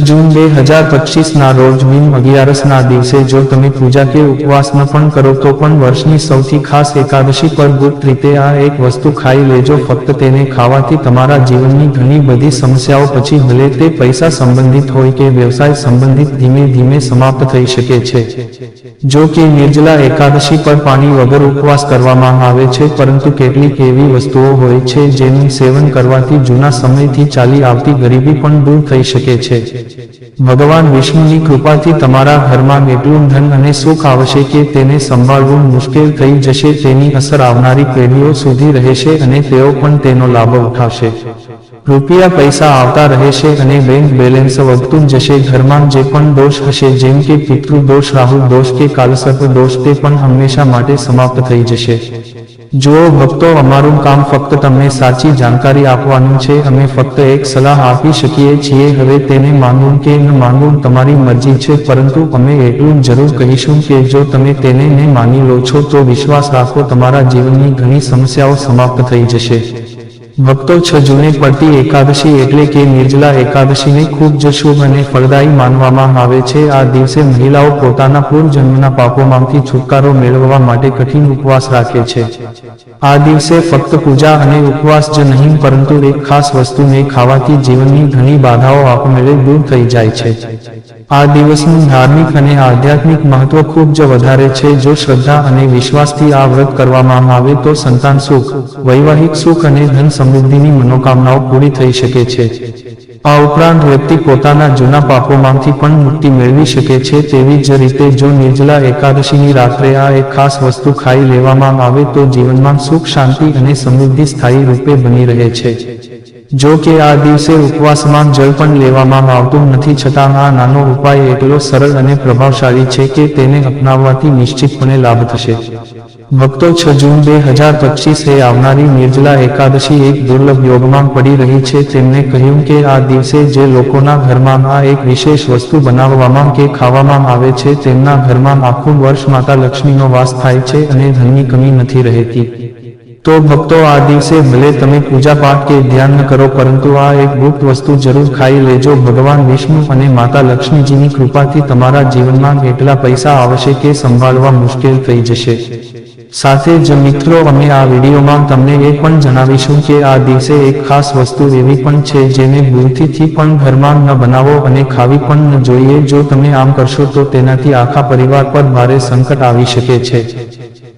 જૂન બે હજાર પચીસના રોજ મીન અગિયારસના દિવસે જો તમે પૂજા કે ઉપવાસ ન પણ કરો તો પણ વર્ષની સૌથી ખાસ એકાદશી પર ગુપ્ત રીતે આ એક વસ્તુ ખાઈ લેજો. ફક્ત તેને ખાવાથી તમારા જીવનની ઘણી બધી સમસ્યાઓ પછી ભલે તે પૈસા સંબંધિત હોય કે વ્યવસાય સંબંધિત ધીમે ધીમે સમાપ્ત થઈ શકે છે. જો કે નિર્જલા એકાદશી પર પાણી વગર ઉપવાસ કરવામાં આવે છે, પરંતુ કેટલીક એવી વસ્તુઓ હોય છે જેનું સેવન કરવાથી જૂના સમયથી ચાલી આવતી ગરીબી પણ દૂર થઈ શકે છે. ભગવાન વિષ્ણુની કૃપાથી તમારા ઘરમાં એટલું ધન અને સુખ આવશે કે તેને સંભાળવું મુશ્કેલ થઈ જશે, તેની અસર આવનારી પેઢીઓ સુધી રહેશે અને તેઓ પણ તેનો લાભ ઉઠાવશે. રૂપિયા પૈસા આવતા રહેશે અને બેંક બેલેન્સ વધતું જશે. ઘરમાં જે પણ દોષ હશે, જેમ કે પિતૃ દોષ રાહુ દોષ કે કાલસર્પ દોષ તે પણ હંમેશા માટે સમાપ્ત થઈ જશે. જુઓ ભક્તો અમારું કામ ફક્ત તમને સાચી જાણકારી આપવાનું છે, અમે ફક્ત એક સલાહ આપી શકીએ છીએ, હવે તેને માનવું કે ન માનવું તમારી મરજી છે, પરંતુ અમે એટલું જરૂર કહીશું કે જો તમે તેને ને માની લો છો, તો વિશ્વાસ રાખો, તમારા જીવનની ઘણી સમસ્યાઓ સમાપ્ત થઈ જશે. ભક્તો છ જૂને પડતી એકાદશી એટલે કે નિર્જલા એકાદશીને ખૂબ જ શુભ અને ફળદાયી માનવામાં આવે છે. આ દિવસે મહિલાઓ પોતાના પૂર્વજન્મના પાપોમાંથી છુટકારો મેળવવા માટે કઠિન ઉપવાસ રાખે છે. આ દિવસે ફક્ત પૂજા અને ઉપવાસ જ નહીં, પરંતુ એક ખાસ વસ્તુને ખાવાથી જીવનની ઘણી બાધાઓ આપમેળે દૂર થઈ જાય છે. આ દિવસનું ધાર્મિક અને આધ્યાત્મિક મહત્વ ખૂબ જ વધારે છે. જો શ્રદ્ધા અને વિશ્વાસથી આ વ્રત કરવામાં આવે તો સંતાન સુખ, વૈવાહિક સુખ અને ધન સમૃદ્ધિની મનોકામનાઓ પૂરી થઈ શકે છે. આ ઉપરાંત વ્યક્તિ પોતાના જૂના પાપોમાંથી પણ મુક્તિ મેળવી શકે છે. તેવી જ રીતે જો નિર્જલા એકાદશીની રાત્રે આ એક ખાસ વસ્તુ ખાઈ લેવામાં આવે તો જીવનમાં સુખ, શાંતિ અને સમૃદ્ધિ સ્થાયી રૂપે બની રહે છે. જો કે આ દિવસે ઉપવાસમાં જળ પણ લેવામાં આવતું નથી, છતાં આ નાનો ઉપાય એટલો સરળ અને પ્રભાવશાળી છે કે તેને અપનાવવાથી નિશ્ચિતપણે લાભ થશે. ભક્તો છ જૂન બે હજાર પચીસે આવનારી નિર્જલા એકાદશી એક દુર્લભ યોગમાં પડી રહી છે. તેમણે કહ્યું કે આ દિવસે જે લોકોના ઘરમાં આ એક વિશેષ વસ્તુ બનાવવામાં કે ખાવામાં આવે છે, તેમના ઘરમાં આખું વર્ષ માતા લક્ષ્મીનો વાસ થાય છે અને ધનની કમી નથી રહેતી. તો ભક્તો આ દિવસે ભલે તમે પૂજા પાઠ કે ધ્યાન કરો, પરંતુ આ એક ગુપ્ત વસ્તુ જરૂર ખાઈ લેજો. ભગવાન વિષ્ણુ અને માતા લક્ષ્મીજીની કૃપાથી તમારા જીવનમાં એટલા પૈસા આવશે કે સંભાળવા મુશ્કેલ થઈ જશે. સાથે જ મિત્રો, અમે આ વિડીયોમાં તમને એ પણ જણાવીશું કે આ દિવસે એક ખાસ વસ્તુ એવી પણ છે જેને ભૂલથી પણ ઘરમાં ન બનાવો અને ખાવી પણ ન જોઈએ. જો તમે આમ કરશો તો તેનાથી આખા પરિવાર પર ભારે સંકટ આવી શકે છે.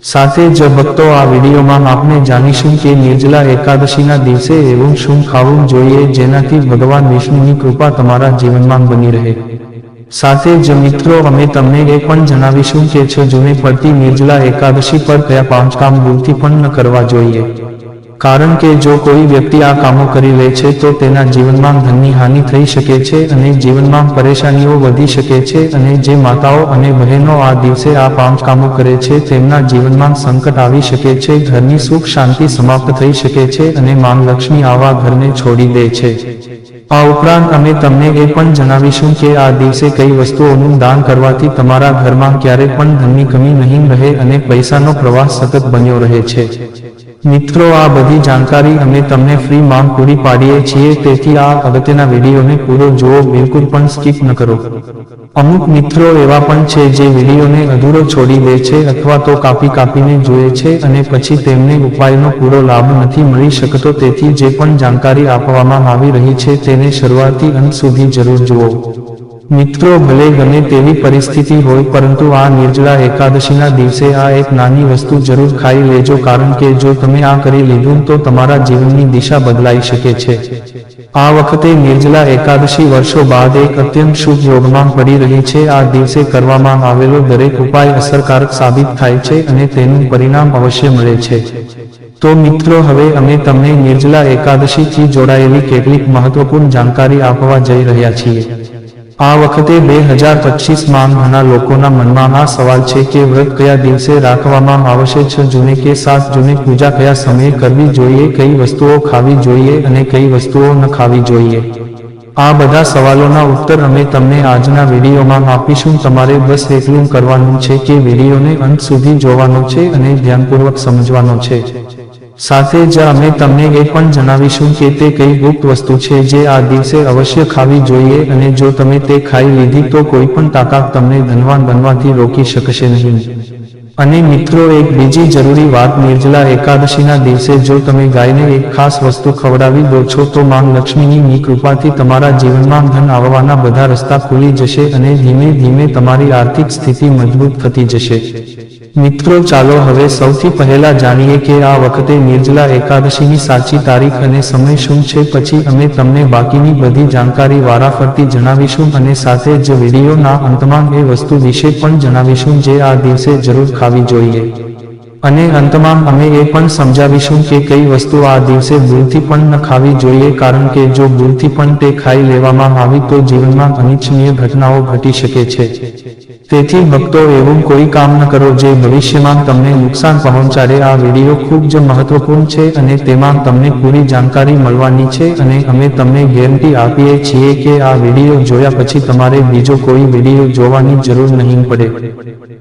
સાથે જ ભક્તો આ વિડીયોમાં આપણે જાણીશું કે નિર્જલા એકાદશીના દિવસે એવું શું ખાવું જોઈએ જેનાથી ભગવાન વિષ્ણુની કૃપા તમારા જીવનમાં બની રહે. સાથે જ મિત્રો, અમે તમને એ પણ જણાવીશું કે છ જૂને પડતી નિર્જલા એકાદશી પર કયા પાંચ કામ ભૂલથી પણ ન કરવા જોઈએ. કારણ કે જો કોઈ વ્યક્તિ આ કામો કરી લે છે, તો તેના જીવનમાં ધનની હાનિ થઈ શકે છે અને જીવનમાં પરેશાનીઓ વધી શકે છે અને જે માતાઓ અને બહેનો આ દિવસે આ પાંચ કામો કરે છે, તેમના જીવનમાં સંકટ આવી શકે છે, ઘરની સુખ શાંતિ સમાપ્ત થઈ શકે છે અને માંગ લક્ષ્મી આવા ઘરને છોડી દે છે. આ ઉપરાંત અમે તમને એ પણ જણાવીશું કે આ દિવસે કઈ વસ્તુઓનું દાન કરવાથી તમારા ઘરમાં ક્યારે પણ ધનની કમી નહીં રહે અને પૈસાનો પ્રવાહ સતત બન્યો રહે છે. મિત્રો, આ બધી જાણકારી અમે તમને ફ્રી માં પૂરી પાડીએ છીએ. તેથી આ અગત્યના વિડીયોને પૂરો જુઓ. બિલકુલ પણ સ્કીપ ન કરો. અમુક મિત્રો એવા પણ છે જે વિડીયોને અધૂરો છોડી દે છે અથવા તો કાપી કાપીને જુએ છે અને પછી તેમને ઉપાયનો પૂરો લાભ નથી મળી શકતો. તેથી જે પણ જાણકારી આપવામાં આવી રહી છે તેને શરૂઆતથી અંત સુધી જરૂર જુઓ. મિત્રો, ભલે ગમે તેવી પરિસ્થિતિ હોય, પરંતુ આ નિર્જળા એકાદશીના દિવસે આ એક નાની વસ્તુ જરૂર ખાઈ લેજો, કારણ કે જો તમે આ કરી લીધું, તો તમારા જીવનની દિશા બદલાઈ શકે છે. આ વખતે નિર્જલા એકાદશી વર્ષો બાદ એક અત્યંત શુભ યોગમાં પડી રહી છે. આ દિવસે કરવામાં આવેલો દરેક ઉપાય અસરકારક સાબિત થાય છે અને તેનું પરિણામ અવશ્ય મળે છે. તો મિત્રો, હવે અમે તમને નિર્જલા એકાદશીથી જોડાયેલી કેટલીક મહત્વપૂર્ણ જાણકારી આપવા જઈ રહ્યા છીએ. આ વખતે બે હજાર પચીસમાં ઘણા લોકોના મનમાં આ સવાલ છે કે વ્રત કયા દિવસે રાખવામાં આવશે? છ જૂને કે સાત જૂને પૂજા કયા સમયે કરવી જોઈએ? કઈ વસ્તુઓ ખાવી જોઈએ અને કઈ વસ્તુઓ ન ખાવી જોઈએ? આ બધા સવાલોના ઉત્તર અમે તમને આજના વિડીયોમાં આપીશું. તમારે બસ એટલું કરવાનું છે કે વિડીયોને અંત સુધી જોવાનો છે અને ધ્યાનપૂર્વક સમજવાનો છે. સાથે જ અમે તમને એ પણ જણાવીશું કે તે કઈ ગુપ્ત વસ્તુ છે જે આ દિવસે અવશ્ય ખાવી જોઈએ અને જો તમે તે ખાઈ લીધી તો કોઈ પણ તાકાત તમને ધનવાન બનવાથી રોકી શકશે નહીં. અને મિત્રો, એક બીજી જરૂરી વાત નિર્જલા એકાદશીના દિવસે જો તમે ગાયને એક ખાસ વસ્તુ ખવડાવી દો છો તો માં લક્ષ્મીની ની કૃપાથી તમારા જીવનમાં ધન આવવાના બધા રસ્તા ખુલી જશે અને ધીમે ધીમે તમારી આર્થિક સ્થિતિ મજબૂત થતી જશે. મિત્રો, ચાલો હવે સૌથી પહેલા જાણીએ કે આ વખતે નિર્જલા એકાદશીની સાચી તારીખ અને સમય શું છે. પછી અમે તમને બાકીની બધી જાણકારી વારાફરતી જણાવીશું અને સાથે જ વિડીયોના અંતમાં એ વસ્તુ વિશે પણ જણાવીશું જે આ દિવસે જરૂર ખાવી જોઈએ. અને અંતમાં અમે એ પણ સમજાવીશું કે કઈ વસ્તુ આ દિવસે ભૂલથી પણ ન ખાવી જોઈએ, કારણ કે જો ભૂલથી પણ તે ખાઈ લેવામાં આવી તો જીવનમાં અનિચ્છનીય ઘટનાઓ ઘટી શકે છે. તેથી ભક્તો એવું કોઈ કામ ન કરો જે ભવિષ્યમાં તમને નુકસાન પહોંચાડે. આ વીડિયો ખૂબ જ મહત્વપૂર્ણ છે અને તેમાં તમને પૂરી જાણકારી મળવાની છે અને અમે તમને ગેરંટી આપીએ છીએ કે આ વીડિયો જોયા પછી તમારે બીજો કોઈ વીડિયો જોવાની જરૂર નહીં પડે.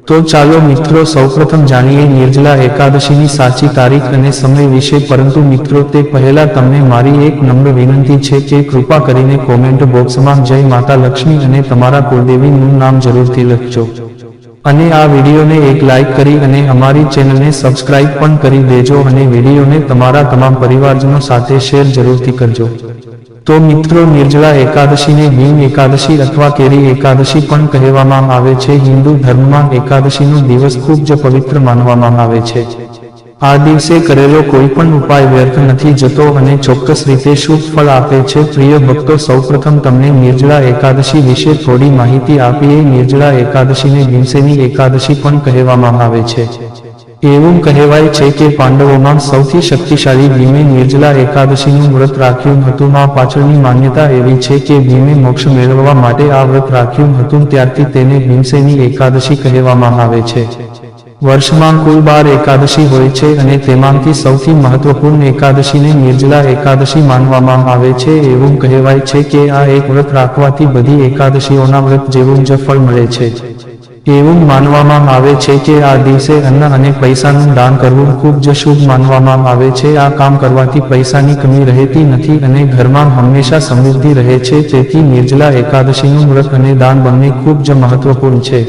તો ચાલો મિત્રો, સૌપ્રથમ જાણીએ નિર્જલા એકાદશીની સાચી તારીખ અને સમય વિશે. પરંતુ મિત્રો, તે પહેલા તમને મારી એક નમ્ર વિનંતી છે કે કૃપા કરીને કોમેન્ટ બોક્સમાં જય માતા લક્ષ્મી અને તમારા કુળદેવીનું નામ જરૂરથી લખજો. અને આ વિડીયોને એક લાઈક કરી અને અમારી ચેનલને સબસ્ક્રાઇબ પણ કરી દેજો અને વિડીયોને તમારા તમામ પરિવારજનો સાથે શેર જરૂરથી કરજો. તો મિત્રો નિર્જળા એકાદશીને ભીમ એકાદશી અથવા કેરી એકાદશી પણ કહેવામાં આવે છે. હિન્દુ ધર્મમાં એકાદશીનો દિવસ ખૂબ જ પવિત્ર માનવામાં આવે છે. આ દિવસે કરેલો કોઈ પણ ઉપાય વ્યર્થ નથી જતો અને ચોક્કસ રીતે શુભ ફળ આપે છે. પ્રિય ભક્તો, સૌપ્રથમ તમને નિર્જળા એકાદશી વિશે થોડી માહિતી આપીએ. નિર્જળા એકાદશીને ભીમસેની એકાદશી પણ કહેવામાં આવે છે. એવું કહેવાય છે કે પાંડવોમાં સૌથી શક્તિશાળી ભીમે નિર્જલા એકાદશીનું વ્રત રાખ્યું હતું. આ પાછળની માન્યતા એવી છે કે ભીમે મોક્ષ મેળવવા માટે આ વ્રત રાખ્યું હતું, ત્યારથી તેને ભીમસેની એકાદશી કહેવામાં આવે છે. વર્ષમાં કુલ બાર એકાદશી હોય છે અને તેમાંથી સૌથી મહત્વપૂર્ણ એકાદશીને નિર્જલા એકાદશી માનવામાં આવે છે. એવું કહેવાય છે કે આ એક વ્રત રાખવાથી બધી એકાદશીઓના વ્રત જેવું જ ફળ મળે છે. એવું માનવામાં આવે છે કે આ દિવસે અન્ન અને પૈસાનું દાન કરવું ખૂબ જ શુભ માનવામાં આવે છે. આ કામ કરવાથી પૈસાની કમી રહેતી નથી અને ઘરમાં હંમેશા સમૃદ્ધિ રહે છે. તેથી નિર્જલા એકાદશીનું વ્રત અને દાન બંને ખૂબ જ મહત્વપૂર્ણ છે.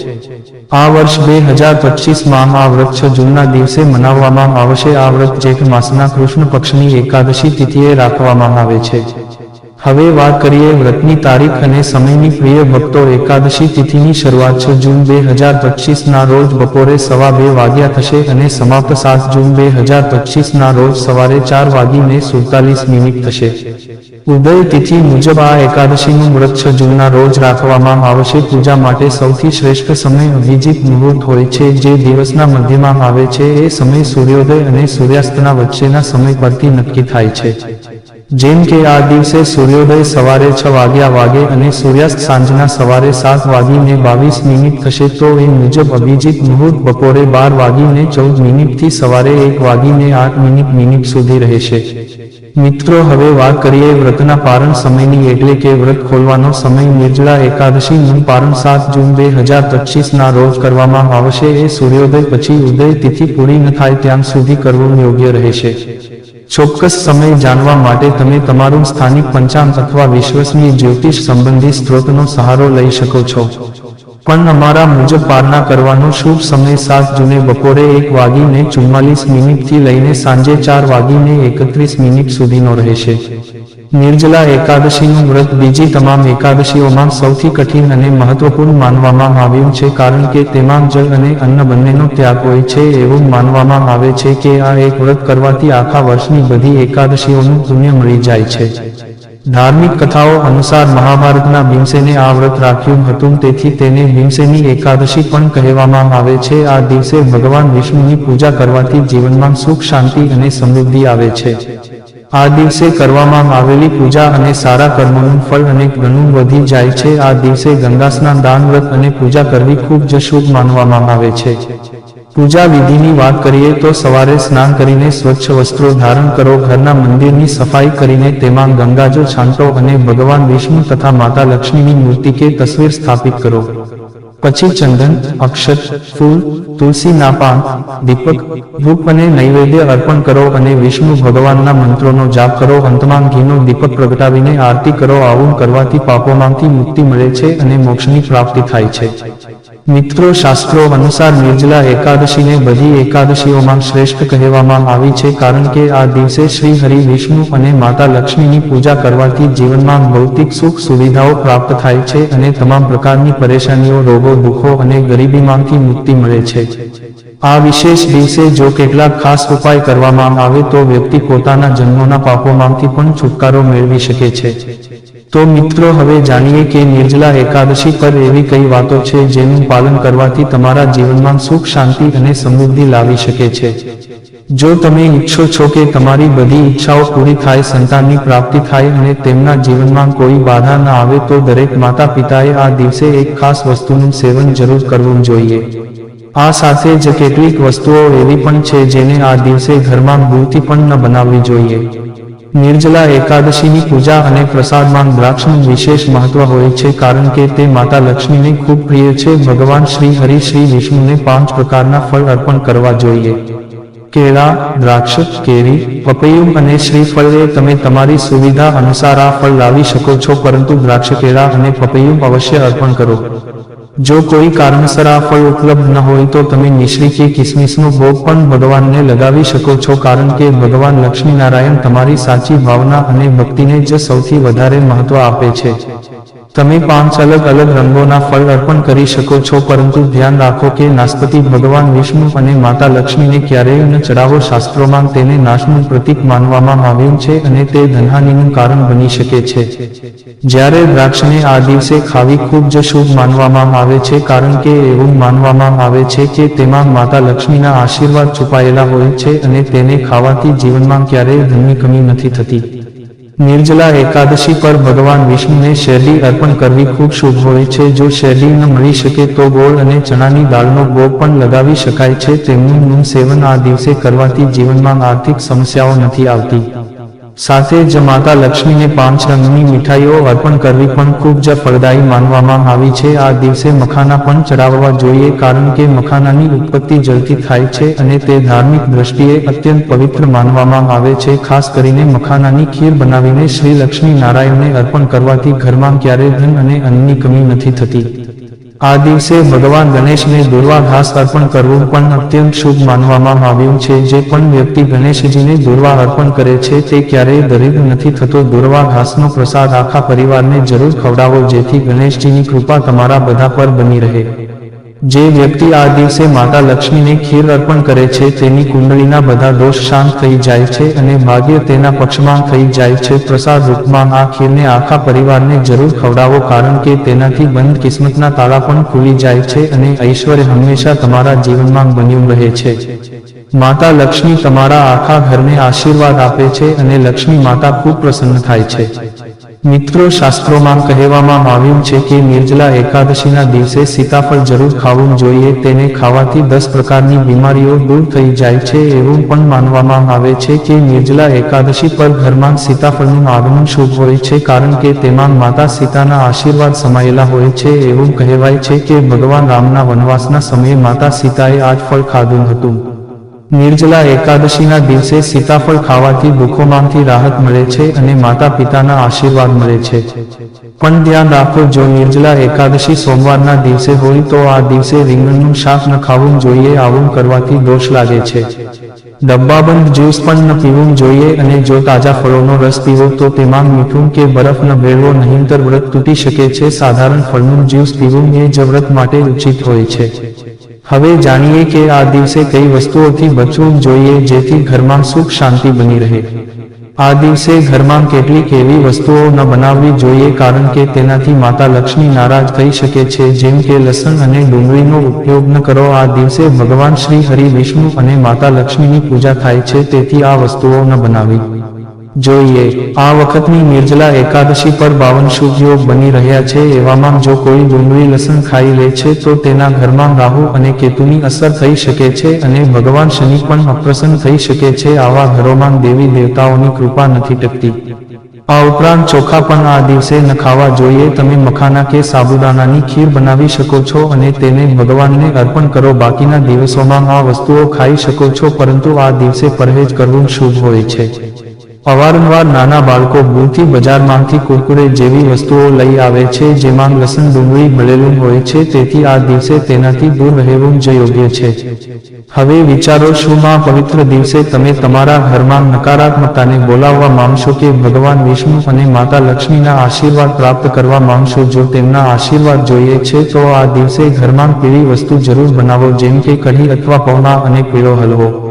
આ વર્ષ બે હજાર પચીસમાં આ વ્રત છ જૂનના દિવસે મનાવવામાં આવશે. આ વ્રત જેઠ માસના કૃષ્ણ પક્ષની એકાદશી તિથિએ રાખવામાં આવે છે. હવે વાત કરીએ વ્રતની તારીખ અને સમયની. પ્રિય ભક્તો, એકાદશી તિથિની શરૂઆત છે. જૂન બે હજાર પચીસના રોજ બપોરે સવા બે વાગ્યા થશે અને સમાપ્ત સાત જૂન બે હજાર પચીસના રોજ સવારે ચાર વાગીને સુડતાલીસ મિનિટ થશે. ઉદય તિથિ મુજબ આ એકાદશીનું વ્રત છ. જૂનના રોજ રાખવામાં આવશે. પૂજા માટે સૌથી શ્રેષ્ઠ સમય અભિજીત મુહૂર્ત હોય છે. જે દિવસના મધ્યમાં આવે છે. એ સમય સૂર્યોદય અને સૂર્યાસ્તના વચ્ચેના સમય પરથી નક્કી થાય છે. જેમ કે આ દિવસે સૂર્યોદય સવારે છ વાગ્યા વાગે અને સૂર્યાસ્ત સાંજના સવારે સાત વાગીને બાવીસ મિનિટ થશે, તો એ મુજબ અભિજીત મુહૂર્ત બપોરે બાર વાગીને ચૌદ મિનિટથી સવારે એક વાગીને આઠ મિનિટ મિનિટ સુધી રહેશે. મિત્રો, હવે વાત કરીએ વ્રતના પારણ સમયની, એટલે કે વ્રત ખોલવાનો સમય. નિર્જળા એકાદશી નું પારણ સાત જૂન બે હજાર પચીસના રોજ કરવામાં આવશે. એ સૂર્યોદય પછી ઉદય તિથિ પૂરી ન થાય, ત્યાં સુધી કરવું યોગ્ય રહેશે. ચોક્કસ સમય જાણવા માટે તમે તમારું સ્થાનિક પંચાંગ અથવા વિશ્વસનીય જ્યોતિષ સંબંધી સ્ત્રોતનો સહારો લઈ શકો છો. પણ અમારા મુજબ પારણા કરવાનો શુભ સમય સાત જૂને બપોરે એક વાગીને ચુમ્માલીસ મિનિટથી લઈને સાંજે ચાર વાગીને એકત્રીસ મિનિટ સુધીનો રહેશે. નિર્જલા એકાદશીનું વ્રત બીજી તમામ એકાદશીઓમાં સૌથી કઠિન અને મહત્વપૂર્ણ માનવામાં આવ્યું છે કારણ કે તેમાં જળ અને અન્ન બંનેનો ત્યાગ હોય છે એવું માનવામાં આવે છે કે આ એક વ્રત કરવાથી આખા વર્ષની બધી એકાદશીઓનું પુણ્ય મળી જાય છે. ધાર્મિક કથાઓ અનુસાર મહાભારતના ભીમસેને આ વ્રત રાખ્યું હતું તેથી તેને ભીમસેની એકાદશી પણ કહેવામાં આવે છે. આ દિવસે ભગવાન વિષ્ણુની પૂજા કરવાથી જીવનમાં સુખ, શાંતિ અને સમૃદ્ધિ આવે છે. આ દિવસે કરવામાં આવેલી પૂજા અને સારા કર્મોનું ફળ અનેક ગણું વધી જાય છે. આ દિવસે ગંગાસ્નાન દાન વ્રત અને પૂજા કરવી ખૂબ જ શુભ માનવામાં આવે છે. પૂજા વિધિની વાત કરીએ તો સવારે સ્નાન કરીને સ્વચ્છ વસ્ત્રો ધારણ કરો, ઘરના મંદિરની સફાઈ કરીને તેમાં ગંગાજળ છાંટો અને ભગવાન વિષ્ણુ તથા માતા લક્ષ્મીની મૂર્તિ કે તસવીર સ્થાપિત કરો. પછી ચંદન અક્ષત ફૂલ તુલસીના પાન દીપક ધૂપ અને નૈવેદ્ય અર્પણ કરો અને વિષ્ણુ ભગવાનના મંત્રોનો જાપ કરો. અંતમાં ઘીનો દીપક પ્રગટાવીને આરતી કરો. આવું કરવાથી પાપોમાંથી મુક્તિ મળે છે અને મોક્ષની પ્રાપ્તિ થાય છે. મિત્રો શાસ્ત્રો અનુસાર નિર્જલા એકાદશીને બધી એકાદશીઓમાં શ્રેષ્ઠ કહેવામાં આવી છે કારણ કે આ દિવસે શ્રી હરિ વિષ્ણુ અને માતા લક્ષ્મીની પૂજા કરવાથી જીવનમાં ભૌતિક સુખ સુવિધાઓ પ્રાપ્ત થાય છે અને તમામ પ્રકારની પરેશાનીઓ, રોગો, દુઃખો અને ગરીબીમાંથી મુક્તિ મળે છે. આ વિશેષ દિવસે જો કેટલાક ખાસ ઉપાય કરવામાં આવે તો વ્યક્તિ પોતાના જન્મોના પાપોમાંથી પણ છુટકારો મેળવી શકે છે. તો મિત્રો, હવે જાણીએ કે નિર્જલા એકાદશી પર એવી કઈ વાતો છે જેનું પાલન કરવાથી તમારા જીવનમાં સુખ, શાંતિ અને સમૃદ્ધિ લાવી શકે છે. જો તમે ઈચ્છો છો કે તમારી બધી ઈચ્છાઓ પૂરી થાય, સંતાનની પ્રાપ્તિ થાય અને તેમના જીવનમાં કોઈ બાધા ન આવે, તો દરેક માતા પિતાએ આ દિવસે એક ખાસ વસ્તુનું સેવન જરૂર કરવું જોઈએ. આ સાથે જ કેટલીક વસ્તુઓ એવી પણ છે જેને આ દિવસે ઘરમાં ભૂલથી પણ ન બનાવવી જોઈએ. નિર્જલા એકાદશીની પૂજા અને પ્રસાદમાં દ્રાક્ષનું વિશેષ મહત્વ હોય છે કારણ કે તે માતા લક્ષ્મીને ખૂબ પ્રિય છે. ભગવાન શ્રી હરિ શ્રી વિષ્ણુને પાંચ પ્રકારના ફળ અર્પણ કરવા જોઈએ. કેળા, દ્રાક્ષ, કેરી, પપૈયું અને શ્રીફળ એ તમે તમારી સુવિધા અનુસાર આ ફળ લાવી શકો છો, પરંતુ દ્રાક્ષ કેળા અને પપૈયું અવશ્ય અર્પણ કરો. જો કોઈ કારણસર આ ફળ ઉપલબ્ધ ન હોય તો તમે મિશ્રી કે કિસમિસનો ભોગ પણ ભગવાનને લગાવી શકો છો, કારણ કે ભગવાન લક્ષ્મીનારાયણ તમારી સાચી ભાવના અને ભક્તિને જ સૌથી વધારે મહત્વ આપે છે. તમે પાંચ અલગ અલગ રંગોના ફળ અર્પણ કરી શકો છો પરંતુ ધ્યાન રાખો કે નાસ્પતિ ભગવાન વિષ્ણુ અને માતા લક્ષ્મીને ક્યારેય ન ચડાવો શાસ્ત્રોમાં તેને નાશનું પ્રતીક માનવામાં આવ્યું છે અને તે ધનહાનિનું કારણ બની શકે છે. જ્યારે દ્રાક્ષને આ દિવસે ખાવી ખૂબ જ શુભ માનવામાં આવે છે કારણ કે એવું માનવામાં આવે છે કે તેમાં માતા લક્ષ્મીના આશીર્વાદ છુપાયેલા હોય છે અને તેને ખાવાથી જીવનમાં ક્યારેય ધનની કમી નથી થતી. નિર્જલા એકાદશી પર ભગવાન વિષ્ણુને શેરડી અર્પણ કરવી ખૂબ શુભ હોય છે. જો શેરડી ન મળી શકે તો ગોળ અને ચણાની દાળનો ભોગ પણ લગાવી શકાય છે. તેમનું સેવન આ દિવસે કરવાથી જીવનમાં આર્થિક સમસ્યાઓ નથી આવતી. સાથે જ માતા લક્ષ્મીને પાંચ રંગની મીઠાઈઓ અર્પણ કરવી પણ ખૂબ જ ફળદાયી માનવામાં આવી છે. આ દિવસે મખાના પણ ચડાવવા જોઈએ કારણ કે મખાનાની ઉત્પત્તિ જલ્દી થાય છે અને તે ધાર્મિક દ્રષ્ટિએ અત્યંત પવિત્ર માનવામાં આવે છે. ખાસ કરીને મખાનાની ખીર બનાવીને શ્રી લક્ષ્મી નારાયણને અર્પણ કરવાથી ઘરમાં ક્યારેય ધન અને અન્નની કમી નથી થતી. આ દિવસે ભગવાન ગણેશને દુર્વાઘાસ અર્પણ કરવું પણ અત્યંત શુભ માનવામાં આવ્યું છે. જે પણ વ્યક્તિ ગણેશજીને દુર્વા અર્પણ કરે છે તે ક્યારેય દરિદ્ર નથી થતો. દુર્વાઘાસનો પ્રસાદ આખા પરિવારને જરૂર ખવડાવો, જેથી ગણેશજીની કૃપા તમારા બધા પર બની રહે. જે વ્યક્તિ આ દિવસે માતા લક્ષ્મીને ખીર અર્પણ કરે છે, તેની કુંડળીના બધા દોષ શાંત થઈ જાય છે અને ભાગ્ય તેના પક્ષમાં થઈ જાય છે. પ્રસાદ રૂપમાં આ ખીરને આખા પરિવારને જરૂર ખવડાવો કારણ કે તેનાથી બંધ કિસ્મતના તાળા પણ ખુલી જાય છે અને ઐશ્વર્ય હંમેશા તમારા જીવનમાં બન્યું રહે છે. માતા લક્ષ્મી તમારા આખા ઘરને આશીર્વાદ આપે છે અને લક્ષ્મી માતા ખૂબ પ્રસન્ન થાય છે. મિત્રો, શાસ્ત્રોમાં કહેવામાં આવ્યું છે કે નિર્જલા એકાદશીના દિવસે સીતાફળ જરૂર ખાવું જોઈએ. તેને ખાવાથી દસ પ્રકારની બીમારીઓ દૂર થઈ જાય છે એવું પણ માનવામાં આવે છે કે નિર્જલા એકાદશી પર ઘરમાં સીતાફળનું આગમન શુભ હોય છે કારણ કે તેમાં માતા સીતાના આશીર્વાદ સમાયેલા હોય છે એવું કહેવાય છે કે ભગવાન રામના વનવાસના સમયે માતા સીતાએ આ ફળ ખાધું હતું. નિર્જલા એકાદશીના દિવસે સીતાફળ ખાવાથી દુઃખોમાંથી રાહત મળે છે અને માતા પિતાના આશીર્વાદ મળે છે. પણ ધ્યાન રાખો, જો નિર્જલા એકાદશી સોમવારના દિવસે હોય તો આ દિવસે રીંગણનું શાક ન ખાવું જોઈએ, આવું કરવાથી દોષ લાગે છે. ડબ્બાબંધ જ્યુસ પણ ન પીવું જોઈએ અને જો તાજા ફળોનો રસ પીવો તો તેમાં મીઠું કે બરફ ન ભેળવો, નહીંતર વ્રત તૂટી શકે છે. સાધારણ ફળનું જ્યુસ પીવું એ જ વ્રત માટે ઉચિત હોય છે. હવે જાણીએ કે આ દિવસે કઈ વસ્તુઓથી બચવું જોઈએ જેથી ઘરમાં સુખ શાંતિ બની રહે. આ દિવસે ઘરમાં કેટલીક એવી વસ્તુઓ ન બનાવવી જોઈએ કારણ કે તેનાથી માતા લક્ષ્મી નારાજ થઈ શકે છે, જેમ કે લસણ અને ડુંગળીનો ઉપયોગ ન કરો. આ દિવસે ભગવાન શ્રી હરિ વિષ્ણુ અને માતા લક્ષ્મીની પૂજા થાય છે, તેથી આ વસ્તુઓ ન બનાવી જોઈએ, આ વખતની નિર્જલા એકાદશી પર બાવન શુભ બની રહ્યા છે એવામાં જો કોઈ ડુંગળી લસણ ખાઈ લે છે તો તેના ઘરમાં રાહુ અને કેતુની અસર થઈ શકે છે અને ભગવાન શનિ પણ અપ્રસન્ન થઈ શકે છે આવા ઘરોમાં દેવી દેવતાઓની કૃપા નથી ટકતી. આ ઉપરાંત ચોખા પણ આ દિવસે ન ખાવા જોઈએ. તમે મખાના કે સાબુદાણાની ખીર બનાવી શકો છો અને તેને ભગવાનને અર્પણ કરો. બાકીના દિવસોમાં આ વસ્તુઓ ખાઈ શકો છો, પરંતુ આ દિવસે પરહેજ કરવું શુભ હોય છે. અવારનવાર નાના બાળકો ભૂલથી બજારમાંથી કુરકુરે જેવી વસ્તુઓ લઈ આવે છે, જેમાં લસણ, ડુંગળી ભળેલું હોય છે, તેથી આ દિવસે તેનાથી દૂર રહેવું જ યોગ્ય છે. હવે વિચારો શું પવિત્ર દિવસે તમે તમારા ઘરમાં નકારાત્મકતાને બોલાવવા માંગશો કે ભગવાન વિષ્ણુ અને માતા લક્ષ્મીના આશીર્વાદ પ્રાપ્ત કરવા માંગશો? જો તેમના આશીર્વાદ જોઈએ છે, તો આ દિવસે ઘરમાં પીળી વસ્તુ જરૂર બનાવો? જેમ કે કઢી અથવા પૌના અને પીળો હલવો.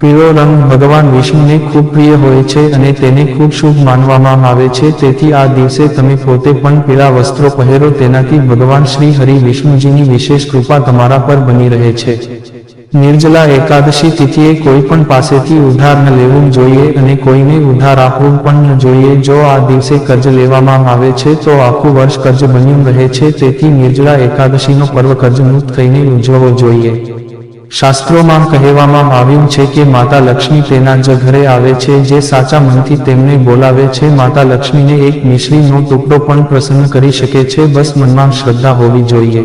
પીળો રંગ ભગવાન વિષ્ણુને ખૂબ પ્રિય હોય છે અને તેને ખૂબ શુભ માનવામાં આવે છે. તેથી આ દિવસે તમે પોતે પણ પીળા વસ્ત્રો પહેરો તેનાથી ભગવાન શ્રી હરિ વિષ્ણુજીની વિશેષ કૃપા તમારા પર બની રહે છે. નિર્જલા એકાદશી તિથિએ કોઈ પણ પાસેથી ઉધાર ન લેવું જોઈએ અને કોઈને ઉધાર આપવું પણ ન જોઈએ. જો આ દિવસે કર્જ લેવામાં આવે છે તો આખું વર્ષ કર્જ બન્યું રહે છે. તેથી નિર્જલા એકાદશીનો પર્વ કર્જ મુક્ત થઈને ઉજવવો જોઈએ. શાસ્ત્રોમાં કહેવામાં આવ્યું છે કે માતા લક્ષ્મી તેના જ ઘરે આવે છે, જે સાચા મનથી તેમને બોલાવે છે. માતા લક્ષ્મીને એક મિશ્રીનો ટુકડો પણ પ્રસન્ન કરી શકે છે. બસ મનમાં શ્રદ્ધા હોવી જોઈએ.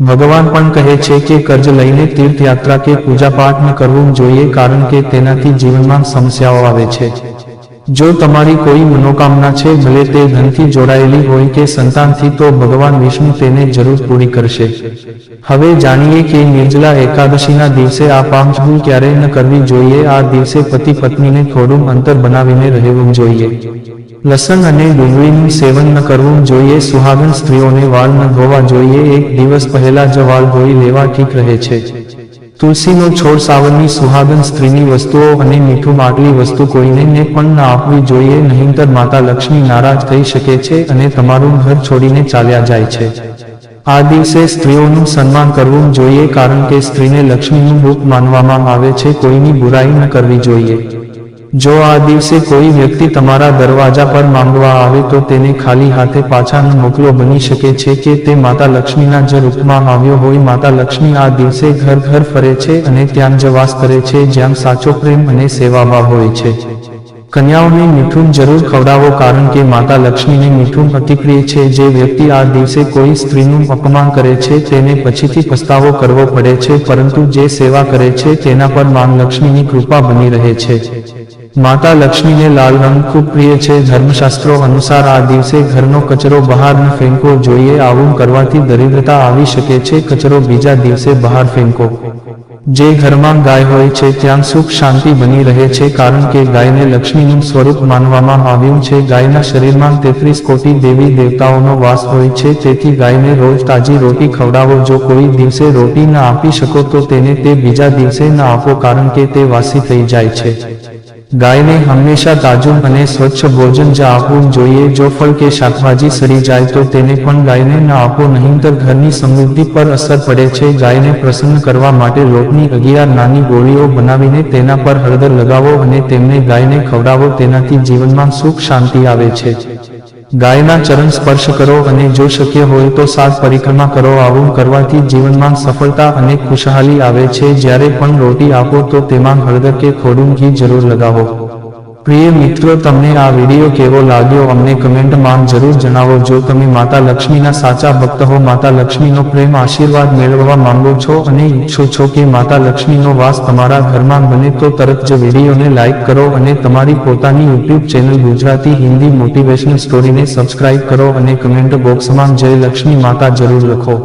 ભગવાન પણ કહે છે કે કર્જ લઈને તીર્થયાત્રા કે પૂજાપાઠ ન કરવું જોઈએ, કારણ કે તેનાથી જીવનમાં સમસ્યાઓ આવે છે. જો તમારી કોઈ મનોકામના છે, ભલે તે ધનથી જોડાયેલી હોય કે સંતાનથી, તો ભગવાન વિષ્ણુ તેને જરૂર પૂરી કરશે. હવે જાણીએ કે નિર્જલા એકાદશીના દિવસે આ પાંચ ભૂલ ન કરવી જોઈએ. આ દિવસે પતિ પત્નીને થોડું અંતર બનાવીને રહેવું જોઈએ. લસણ અને ડુંગળીનું સેવન ન કરવું જોઈએ. સુહાગન સ્ત્રીઓને વાળ ન ધોવા જોઈએ. એક દિવસ પહેલા જ વાળ ધોઈ લેવા ઠીક રહે છે. તુલસીનો છોડ સાવરની સુહાગન સ્ત્રીની વસ્તુઓ અને મીઠું માટલી વસ્તુ કોઈને ને પણ ન આપવી જોઈએ, નહીંતર માતા લક્ષ્મી નારાજ થઈ શકે છે અને તમારું ઘર છોડીને ચાલ્યા જાય છે. આ દિવસે સ્ત્રીઓનું સન્માન કરવું જોઈએ, કારણ કે સ્ત્રીને લક્ષ્મીનું રૂપ માનવામાં આવે છે, કોઈની બુરાઈ ન કરવી જોઈએ. જો આ દિવસે કોઈ વ્યક્તિ તમારા દરવાજા પર માંગવા આવે તો તેને ખાલી હાથે પાછા ન મોકલો બની શકે છે કે તે માતા લક્ષ્મીના જ રૂપમાં આવ્યો હોય. માતા લક્ષ્મી આ દિવસે ઘર ઘર ફરે છે અને ત્યાં જ વાસ કરે છે, જ્યાં સાચો પ્રેમ અને સેવાભાવ હોય છે. કન્યાઓને મીઠું જરૂર ખવડાવો કારણ કે માતા લક્ષ્મીને મીઠું અતિપ્રિય છે. જે વ્યક્તિ આ દિવસે કોઈ સ્ત્રીનું અપમાન કરે છે તેને પછીથી પસ્તાવો કરવો પડે છે, પરંતુ જે સેવા કરે છે તેના પર માન લક્ષ્મીની કૃપા બની રહે છે. માતા લક્ષ્મીને લાલ રંગ ખૂબ પ્રિય છે. ધર્મશાસ્ત્રો અનુસાર આ દિવસે ઘરનો કચરો બહાર ન ફેંકવો જોઈએ આવું કરવાથી દરિદ્રતા આવી શકે છે. કચરો બીજા દિવસે બહાર ફેંકો. જે ઘરમાં ગાય હોય છે, ત્યાં સુખ શાંતિ બની રહે છે, કારણ કે ગાયને લક્ષ્મીનું સ્વરૂપ માનવામાં આવ્યું છે. ગાયના શરીરમાં તેત્રીસ કોટી દેવી દેવતાઓનો વાસ હોય છે. તેથી ગાયને રોજ તાજી રોટી ખવડાવો. જો કોઈ દિવસે રોટી ન આપી શકો, તો તેને તે બીજા દિવસે ન આપો, કારણ કે તે વાસી થઈ જાય છે. ગાયને હંમેશા તાજું અને સ્વચ્છ ભોજન જ આપવું જોઈએ. જો ફળ કે શાકભાજી સડી જાય તો તેને પણ ગાયને ન આપો, નહીંતર ઘરની સમૃદ્ધિ પર અસર પડે છે. ગાયને પ્રસન્ન કરવા માટે લોટની અગિયાર નાની ગોળીઓ બનાવીને તેના પર હળદર લગાવો અને તેમને ગાયને ખવડાવો. તેનાથી જીવનમાં સુખ શાંતિ આવે છે. ગાયના ચરણ સ્પર્શ કરો અને જો શક્ય હોય તો સાત પરિક્રમા કરો. આવું કરવાથી જીવનમાં સફળતા અને ખુશહાલી આવે છે. જ્યારે પણ રોટી આપો તો તેમાં હળદર કે થોડું ઘી જરૂર લગાવો. પ્રિય મિત્રો, તમને આ વીડિયો કેવો લાગ્યો? અમને કમેન્ટમાં જરૂર જણાવો. જો તમે માતા લક્ષ્મીના સાચા ભક્ત હો, માતા લક્ષ્મીનો પ્રેમ આશીર્વાદ મેળવવા માંગો છો અને ઈચ્છો છો કે માતા લક્ષ્મીનો વાસ તમારા ઘરમાં બને, તો તરત જ વિડીયોને લાઇક કરો અને તમારી પોતાની YouTube channel Gujarati Hindi motivational સ્ટોરીને subscribe કરો અને કમેન્ટ બોક્સમાં જય લક્ષ્મી માતા જરૂર લખો.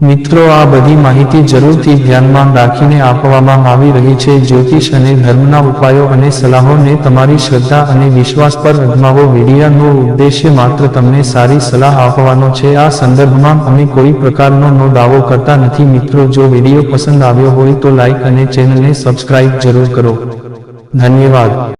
મિત્રો, આ બધી માહિતી જરૂરથી ધ્યાનમાં રાખીને આપવામાં આવી રહી છે. જ્યોતિષ અને ધર્મના ઉપાયો અને સલાહોને તમારી શ્રદ્ધા અને વિશ્વાસ પર અજમાવો. વિડિયાનો ઉદ્દેશ્ય માત્ર તમને સારી સલાહ આપવાનો છે. આ સંદર્ભમાં અમે કોઈ પ્રકારનો નો દાવો કરતા નથી. મિત્રો, જો વીડિયો પસંદ આવ્યો હોય તો લાઈક અને ચેનલને સબસ્ક્રાઇબ જરૂર કરો. ધન્યવાદ.